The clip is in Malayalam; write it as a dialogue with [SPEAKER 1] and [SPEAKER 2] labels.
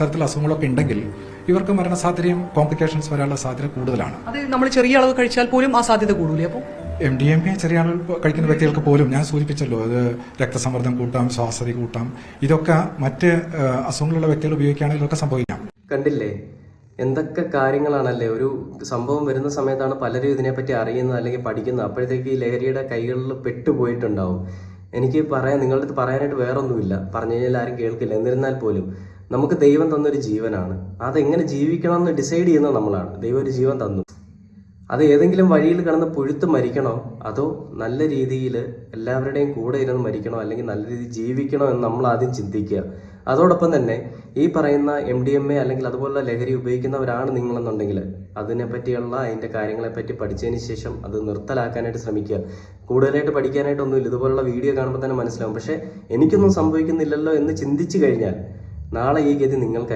[SPEAKER 1] തരത്തിലുള്ള അസുഖങ്ങളൊക്കെ ഉണ്ടെങ്കിൽ ഇവർക്ക് മരണസാധ്യതയും കോംപ്ലിക്കേഷൻസ് വരാനുള്ള സാധ്യത കൂടുതലാണ്.
[SPEAKER 2] അത് നമ്മൾ ചെറിയ അളവ് കഴിച്ചാൽ പോലും ആ സാധ്യത കൂടൂലേ അപ്പോൾ
[SPEAKER 1] എം ഡി എം എ ചെറിയ ആളുകൾ കഴിക്കുന്ന വ്യക്തികൾക്ക് പോലും ഞാൻ സൂചിപ്പിച്ചല്ലോ അത് രക്തസമ്മർദ്ദം കൂട്ടാം ശ്വാസതി കൂട്ടാം ഇതൊക്കെ മറ്റ് അസുഖങ്ങളുള്ള വ്യക്തികൾ ഉപയോഗിക്കുകയാണെങ്കിൽ ഇതൊക്കെ സംഭവിക്കാം.
[SPEAKER 3] കണ്ടില്ലേ? എന്തൊക്കെ കാര്യങ്ങളാണല്ലേ? ഒരു സംഭവം വരുന്ന സമയത്താണ് പലരും ഇതിനെപ്പറ്റി അറിയുന്നത് അല്ലെങ്കിൽ പഠിക്കുന്നത്. അപ്പോഴത്തേക്ക് ഈ ലഹരിയുടെ കൈകളിൽ പെട്ടുപോയിട്ടുണ്ടാവും. എനിക്ക് പറയാൻ നിങ്ങളുടെ അടുത്ത് പറയാനായിട്ട് വേറൊന്നുമില്ല. പറഞ്ഞു കഴിഞ്ഞാൽ ആരും കേൾക്കില്ല. എന്നിരുന്നാൽ പോലും. നമുക്ക് ദൈവം തന്നൊരു ജീവനാണ്. അതെങ്ങനെ ജീവിക്കണം എന്ന് ഡിസൈഡ് ചെയ്യുന്നത് നമ്മളാണ്. ദൈവം ഒരു ജീവൻ തന്നു. അത് ഏതെങ്കിലും വഴിയിൽ കിടന്ന് പുഴുത്ത് മരിക്കണോ? അതോ നല്ല രീതിയിൽ എല്ലാവരുടെയും കൂടെ ഇരുന്ന് മരിക്കണോ? അല്ലെങ്കിൽ നല്ല രീതിയിൽ ജീവിക്കണോ എന്ന് നമ്മൾ ആദ്യം ചിന്തിക്കുക. അതോടൊപ്പം തന്നെ ഈ പറയുന്ന എം ഡി എം എ അല്ലെങ്കിൽ അതുപോലുള്ള ലഹരി ഉപയോഗിക്കുന്നവരാണ് നിങ്ങളെന്നുണ്ടെങ്കിൽ അതിനെപ്പറ്റിയുള്ള അതിന്റെ കാര്യങ്ങളെപ്പറ്റി പഠിച്ചതിന് ശേഷം അത് നിർത്തലാക്കാനായിട്ട് ശ്രമിക്കുക. കൂടുതലായിട്ട് പഠിക്കാനായിട്ടൊന്നുമില്ല. ഇതുപോലുള്ള വീഡിയോ കാണുമ്പോൾ തന്നെ മനസ്സിലാവും. പക്ഷേ എനിക്കൊന്നും സംഭവിക്കുന്നില്ലല്ലോ എന്ന് ചിന്തിച്ചു കഴിഞ്ഞാൽ നാളെ ഈ ഗതി നിങ്ങൾക്ക്